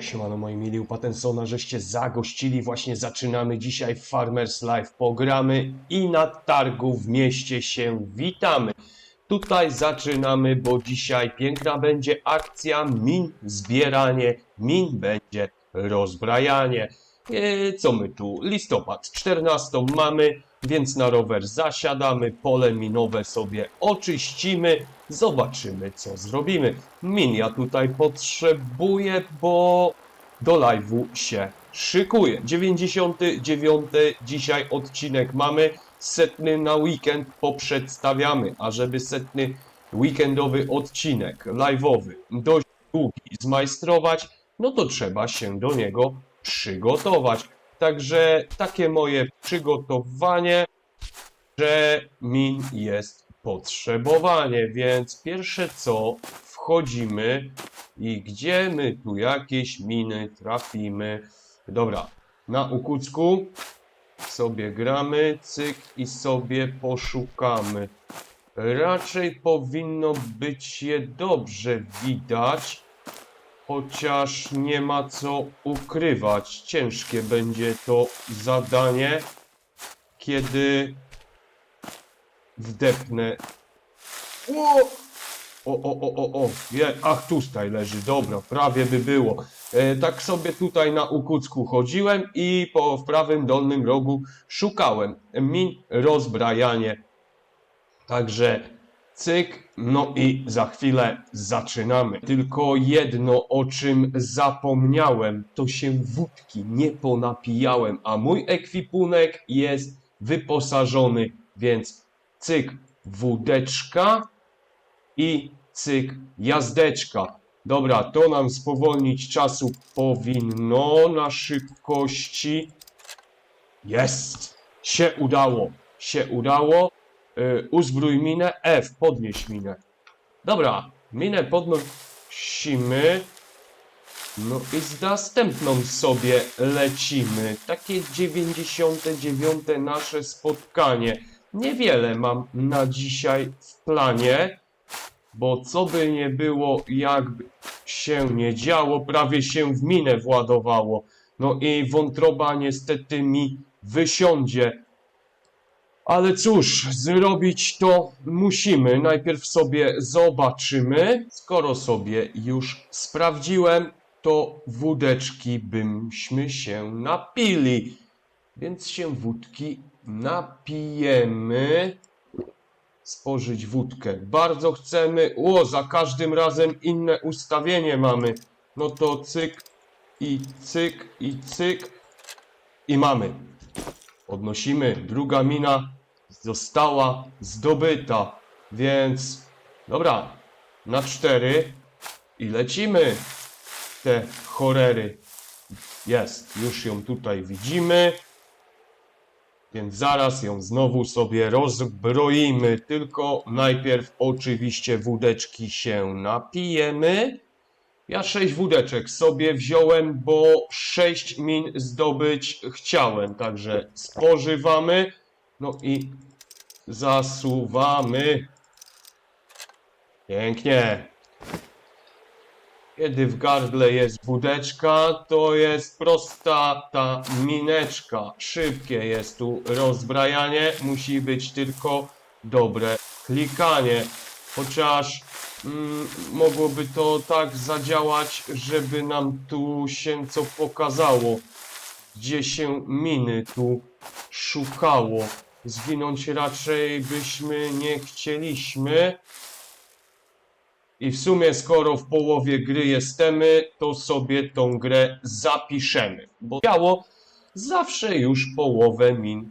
Siemano moi mili u Patensona, żeście zagościli, właśnie zaczynamy dzisiaj Farmers Life, pogramy i na targu w mieście się witamy. Tutaj zaczynamy, bo dzisiaj piękna będzie akcja min, zbieranie min będzie rozbrajanie. E, co my tu? Listopad 14 mamy, więc na rower zasiadamy, pole minowe sobie oczyścimy, zobaczymy co zrobimy. Min ja tutaj potrzebuję, bo do live'u się szykuje. 99 dzisiaj odcinek mamy, setny na weekend poprzedstawiamy, a żeby setny weekendowy odcinek live'owy dość długi zmajstrować, no to trzeba się do niego przygotować. Także takie moje przygotowanie, że min jest potrzebowanie, więc pierwsze co wchodzimy i gdzie my tu jakieś miny trafimy. Dobra, na ukucku sobie gramy, cyk i sobie poszukamy. Raczej powinno być je dobrze widać, chociaż nie ma co ukrywać. Ciężkie będzie to zadanie, kiedy wdepnę. O! O, o, o, o, o, je, ach, tutaj leży, dobra, prawie by było. E, tak sobie tutaj na ukucku chodziłem i po w prawym dolnym rogu szukałem min rozbrajanie. Także cyk, no i za chwilę zaczynamy. Tylko jedno, o czym zapomniałem, to się wódki nie ponapijałem, a mój ekwipunek jest wyposażony, więc cyk, wódeczka i cyk, jazdeczka. Dobra, to nam spowolnić czasu powinno na szybkości. Jest! Się udało, się udało. Yy, uzbrój minę, F, podnieś minę. Dobra, minę podnosimy. No i z następną sobie lecimy. Takie 99 nasze spotkanie. Niewiele mam na dzisiaj w planie, bo co by nie było, jakby się nie działo, prawie się w minę władowało. No i wątroba niestety mi wysiądzie. Ale cóż, zrobić to musimy. Najpierw sobie zobaczymy. Skoro sobie już sprawdziłem, to wódeczki byśmy się napili. Więc się wódki napijemy. Spożyć wódkę. Bardzo chcemy. O, za każdym razem inne ustawienie mamy. No to cyk i cyk i cyk. I mamy. Podnosimy. Druga mina została zdobyta. Więc dobra, na cztery i lecimy te chorery. Jest, już ją tutaj widzimy. Więc zaraz ją znowu sobie rozbroimy. Tylko najpierw oczywiście wódeczki się napijemy. Ja sześć wódeczek sobie wziąłem, bo sześć min zdobyć chciałem. Także spożywamy. No i zasuwamy. Pięknie. Kiedy w gardle jest wódeczka, to jest prosta ta mineczka. Szybkie jest tu rozbrajanie, musi być tylko dobre klikanie. Chociaż mm, mogłoby to tak zadziałać, żeby nam tu się co pokazało. Gdzie się miny tu szukało. Zginąć raczej byśmy nie chcieliśmy. I w sumie, skoro w połowie gry jesteśmy, to sobie tą grę zapiszemy. Bo miało zawsze już połowę min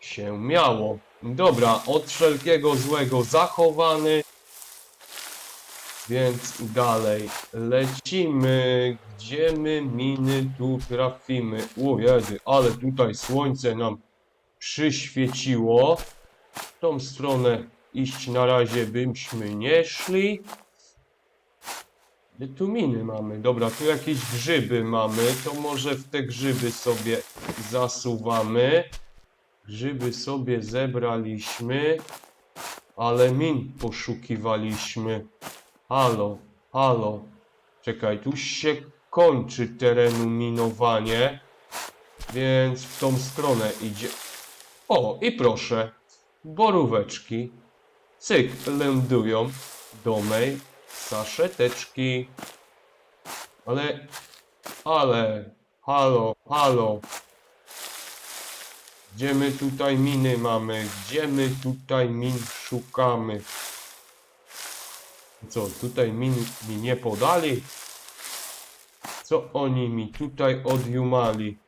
się miało. Dobra, od wszelkiego złego zachowany. Więc dalej lecimy. Gdzie my miny tu trafimy? O jedy, ale tutaj słońce nam przyświeciło. W tą stronę iść na razie byśmy nie szli. Gdzie tu miny mamy? Dobra, tu jakieś grzyby mamy. To może w te grzyby sobie zasuwamy. Grzyby sobie zebraliśmy. Ale min poszukiwaliśmy. Halo, halo. Czekaj, tu się kończy terenu minowanie, więc w tą stronę idzie. O, i proszę, boróweczki, cyk, lądują do mej saszeteczki. Ale, ale, halo, halo. Gdzie my tutaj miny mamy? Gdzie my tutaj min szukamy? Co, tutaj min mi nie podali? Co oni mi tutaj odjumali?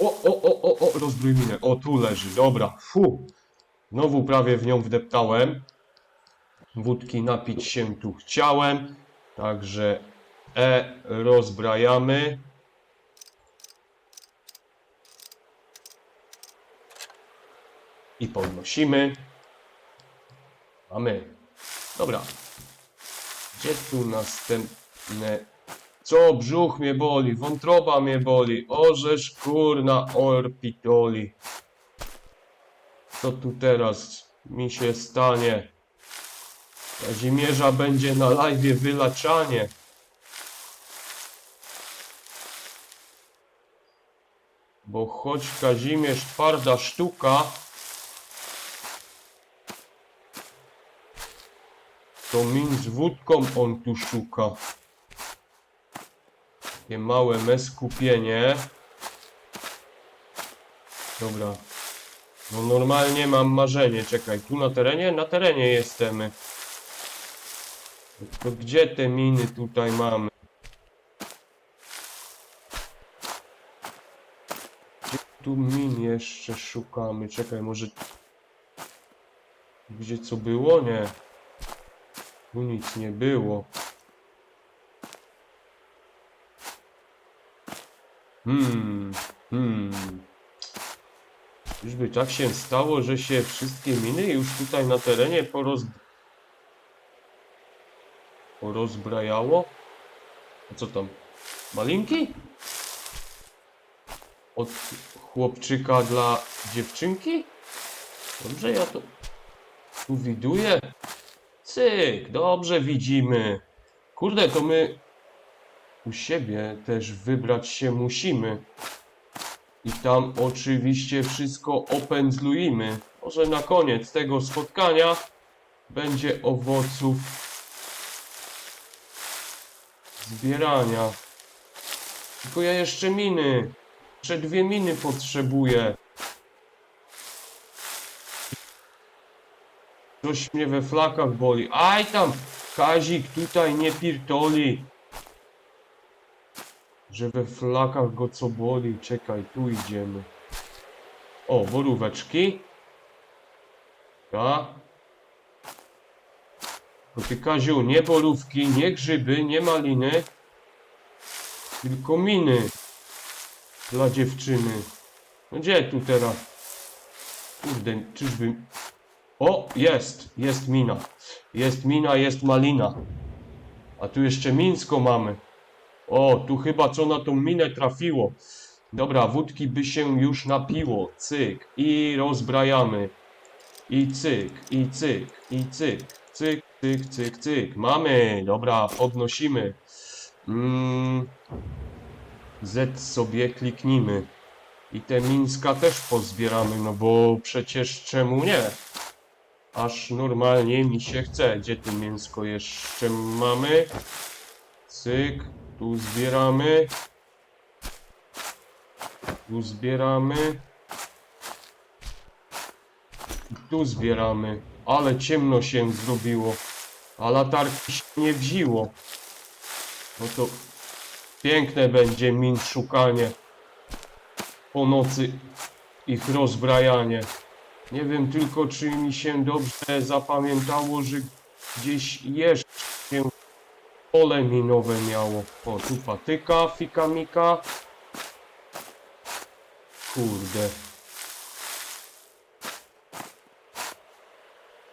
O, o, o, o, o, rozbrój minę. O, tu leży, dobra. Fu. Znowu prawie w nią wdeptałem. Wódki napić się tu chciałem. Także E rozbrajamy. I podnosimy. Mamy. Dobra. Gdzie tu następne? Co? Brzuch mnie boli, wątroba mnie boli. Orzesz kurna orpitoli. Co tu teraz mi się stanie? Kazimierza będzie na live wylaczanie. Bo choć Kazimierz twarda sztuka, to min z wódką on tu szuka. Takie małe me skupienie. Dobra. No normalnie mam marzenie. Czekaj, tu na terenie? Na terenie jesteśmy. To gdzie te miny tutaj mamy? Gdzie tu min jeszcze szukamy? Czekaj, może... Gdzie co było? Nie. Tu nic nie było. Hmm, hmm. Czyżby tak się stało, że się wszystkie miny już tutaj na terenie poroz... porozbrajało? A co tam? Malinki? Od chłopczyka dla dziewczynki? Dobrze, ja to tu widuję. Cyk, dobrze widzimy. Kurde, to my u siebie też wybrać się musimy. I tam oczywiście wszystko opędzlujemy. Może na koniec tego spotkania będzie owoców zbierania. Tylko ja jeszcze miny. Jeszcze dwie miny potrzebuję. Coś mnie we flakach boli. Aj tam! Kazik tutaj nie pirtoli. Że we flakach go co boli. Czekaj, tu idziemy. O, boróweczki. Ja. To ty Kaziu, nie borówki, nie grzyby, nie maliny. Tylko miny. Dla dziewczyny. No gdzie tu teraz? Kurde, czyżby... O, jest, jest mina. Jest mina, jest malina. A tu jeszcze mińsko mamy. O, tu chyba co na tą minę trafiło. Dobra, wódki by się już napiło. Cyk. I rozbrajamy. I cyk, i cyk, i cyk. Cyk, cyk, cyk, cyk. Mamy. Dobra, podnosimy. Mm. Z sobie kliknijmy. I te mińska też pozbieramy, no bo przecież czemu nie? Aż normalnie mi się chce. Gdzie tu mięsko jeszcze mamy? Cyk, tu zbieramy. Tu zbieramy. Tu zbieramy. Ale ciemno się zrobiło. A latarki się nie wziło. No to piękne będzie min szukanie. Po nocy ich rozbrajanie. Nie wiem tylko, czy mi się dobrze zapamiętało, że gdzieś jeszcze się pole minowe miało. O, tu patyka, fika mika. Kurde.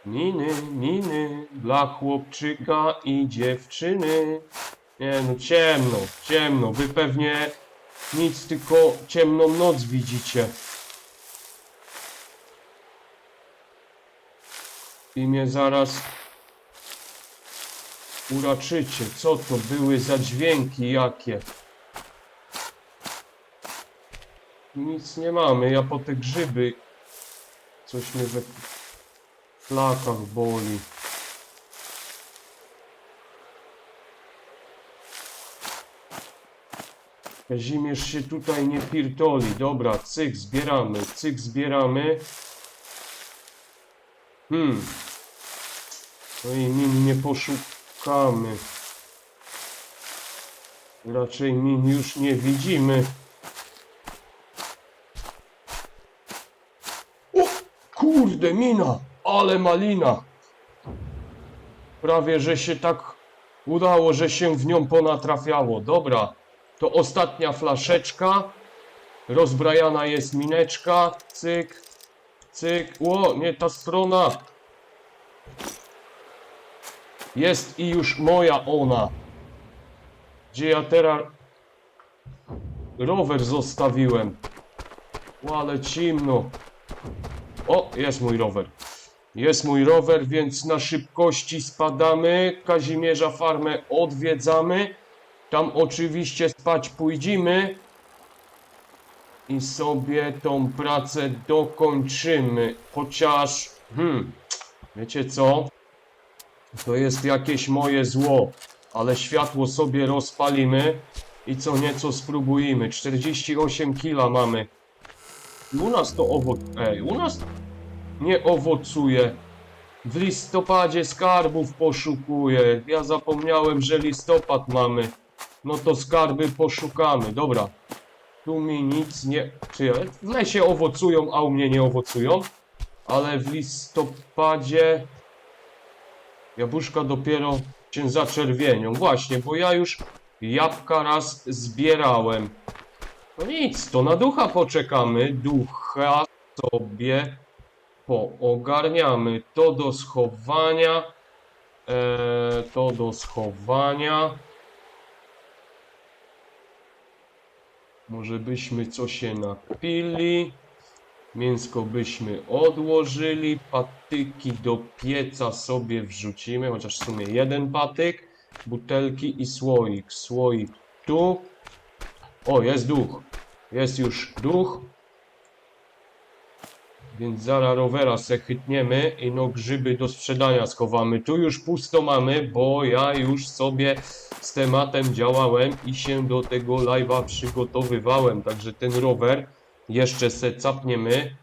Miny, miny, dla chłopczyka i dziewczyny. Nie no, ciemno, ciemno. Wy pewnie nic, tylko ciemną noc widzicie. I mnie zaraz uraczycie. Co to były za dźwięki jakie? Nic nie mamy, ja po te grzyby. Coś mnie we flakach boli. Kazimierz się tutaj nie pirtoli. Dobra, cyk, zbieramy, cyk, zbieramy. Hmm. No i min nie poszukamy. Raczej min już nie widzimy. O, kurde, mina, ale malina. Prawie, że się tak udało, że się w nią ponatrafiało. Dobra, to ostatnia flaszeczka. Rozbrajana jest mineczka. Cyk, cyk. Ło, nie ta strona. Jest i już moja ona. Gdzie ja teraz rower zostawiłem. O, ale cimno. O, jest mój rower. Jest mój rower, więc na szybkości spadamy. Kazimierza farmę odwiedzamy. Tam oczywiście spać pójdziemy. I sobie tą pracę dokończymy. Chociaż, hmm, wiecie co? To jest jakieś moje zło. Ale światło sobie rozpalimy i co nieco spróbujemy. 48 kila mamy. U nas to owoc... Ej, u nas nie owocuje. W listopadzie skarbów poszukuję. Ja zapomniałem, że listopad mamy. No to skarby poszukamy. Dobra. Tu mi nic nie... Czy w lesie owocują, a u mnie nie owocują. Ale w listopadzie... Jabłuszka dopiero się zaczerwienią. Właśnie, bo ja już jabłka raz zbierałem. No nic, to na ducha poczekamy. Ducha sobie poogarniamy. To do schowania. E, to do schowania. Może byśmy co się napili. Mięsko byśmy odłożyli. Patyki do pieca sobie wrzucimy. Chociaż w sumie jeden patyk. Butelki i słoik. Słoik tu. O, jest duch. Jest już duch. Więc zaraz rowera se chytniemy i no grzyby do sprzedania schowamy. Tu już pusto mamy, bo ja już sobie z tematem działałem i się do tego live'a przygotowywałem. Także ten rower jeszcze se capniemy.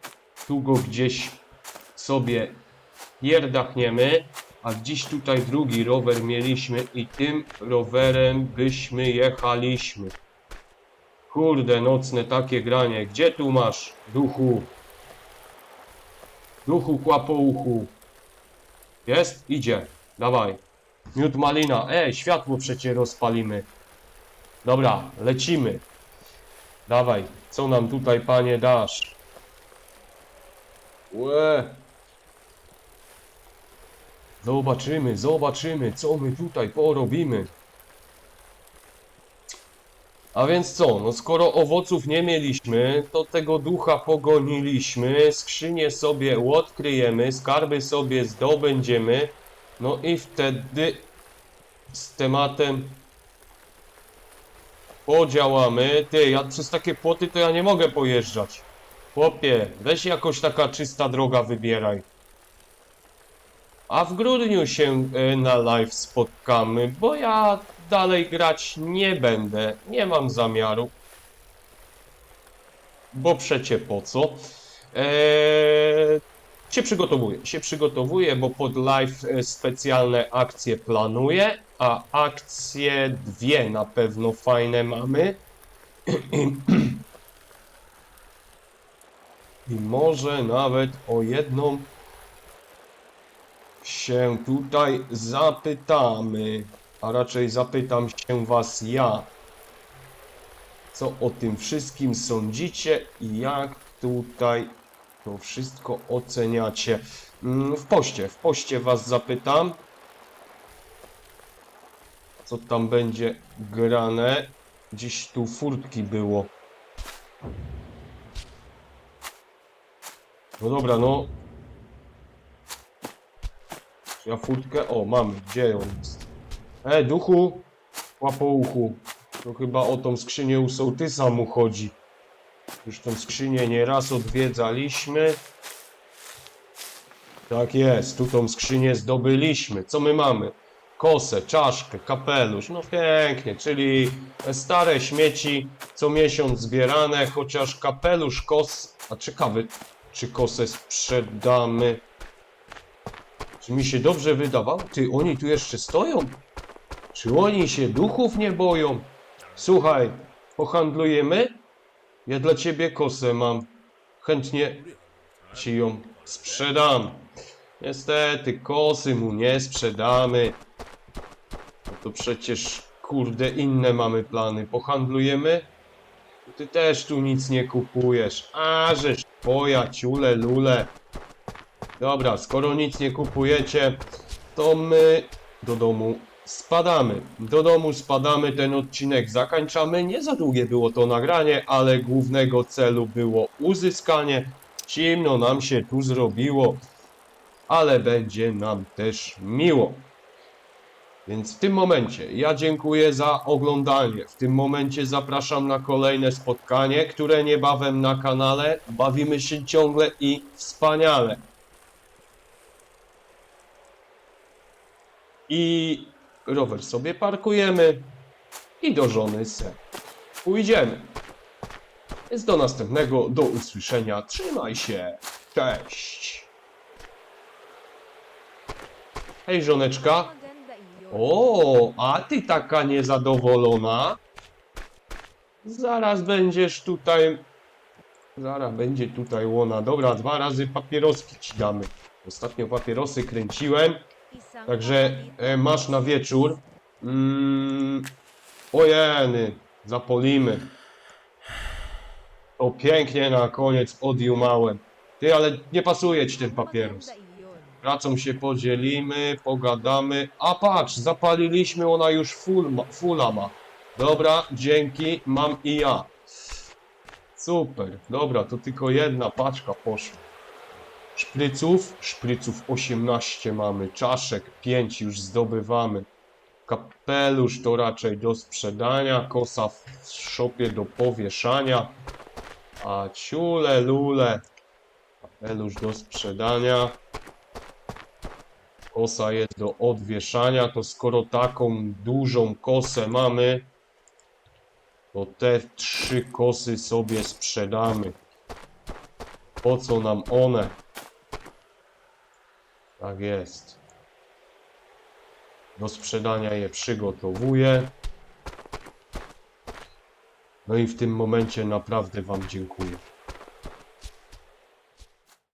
Tu go gdzieś sobie pierdachniemy. A dziś tutaj drugi rower mieliśmy i tym rowerem byśmy jechaliśmy. Kurde, nocne takie granie. Gdzie tu masz, duchu? Duchu kłapouchu. Jest? Idzie. Dawaj. Miód malina. E, światło przecie rozpalimy. Dobra, lecimy. Dawaj. Co nam tutaj, panie, dasz? Łe. Zobaczymy, zobaczymy, co my tutaj porobimy. A więc co, no skoro owoców nie mieliśmy, to tego ducha pogoniliśmy, skrzynię sobie odkryjemy, skarby sobie zdobędziemy, no i wtedy z tematem podziałamy. Ty, ja przez takie płoty to ja nie mogę pojeżdżać. Chłopie, weź jakoś taka czysta droga wybieraj. A w grudniu się e, na live spotkamy, bo ja dalej grać nie będę. Nie mam zamiaru. Bo przecie po co? Eee, się przygotowuję, się przygotowuję, bo pod live e, specjalne akcje planuję, a akcje dwie na pewno fajne mamy. I może nawet o jedną się tutaj zapytamy, a raczej zapytam się was ja, co o tym wszystkim sądzicie i jak tutaj to wszystko oceniacie. Mm, W poście, w poście was zapytam, co tam będzie grane. Gdzieś tu furtki było. No dobra, no ja furtkę, o mamy, gdzie ją jest? E, duchu, łapouchu. To chyba o tą skrzynię u sołtysa mu chodzi. Już tą skrzynię nieraz odwiedzaliśmy. Tak jest, tu tą skrzynię zdobyliśmy. Co my mamy? Kosę, czaszkę, kapelusz. No pięknie, czyli stare śmieci co miesiąc zbierane, chociaż kapelusz, kos... A ciekawy, czy kosę sprzedamy? Czy mi się dobrze wydawało? Ty, oni tu jeszcze stoją? Czy oni się duchów nie boją? Słuchaj, pohandlujemy? Ja dla ciebie kosę mam. Chętnie ci ją sprzedam. Niestety, kosy mu nie sprzedamy. No to przecież, kurde, inne mamy plany. Pohandlujemy? Ty też tu nic nie kupujesz. A, żeż twoja ciule lule. Dobra, skoro nic nie kupujecie, to my do domu spadamy. Do domu spadamy, ten odcinek zakończamy. Nie za długie było to nagranie, ale głównego celu było uzyskanie. Zimno nam się tu zrobiło, ale będzie nam też miło. Więc w tym momencie ja dziękuję za oglądanie. W tym momencie zapraszam na kolejne spotkanie, które niebawem na kanale. Bawimy się ciągle i wspaniale. I rower sobie parkujemy i do żony se pójdziemy. Więc do następnego, do usłyszenia. Trzymaj się. Cześć. Hej żoneczka. O, a ty taka niezadowolona? Zaraz będziesz tutaj. Zaraz będzie tutaj łona. Dobra, dwa razy papieroski ci damy. Ostatnio papierosy kręciłem, także e, masz na wieczór. Mm, ojeny, zapolimy. O, pięknie na koniec odjumałem. Ty, ale nie pasuje ci ten papieros. Pracą się podzielimy, pogadamy. A patrz, zapaliliśmy, ona już full fulla ma. Dobra, dzięki, mam i ja. Super, dobra, to tylko jedna paczka poszła. Szpryców, szpryców 18 mamy, czaszek 5 już zdobywamy. Kapelusz to raczej do sprzedania, kosa w szopie do powieszania. A ciule lule, kapelusz do sprzedania. Kosa jest do odwieszania, to skoro taką dużą kosę mamy, to te trzy kosy sobie sprzedamy. Po co nam one? Tak jest. Do sprzedania je przygotowuję. No i w tym momencie naprawdę Wam dziękuję.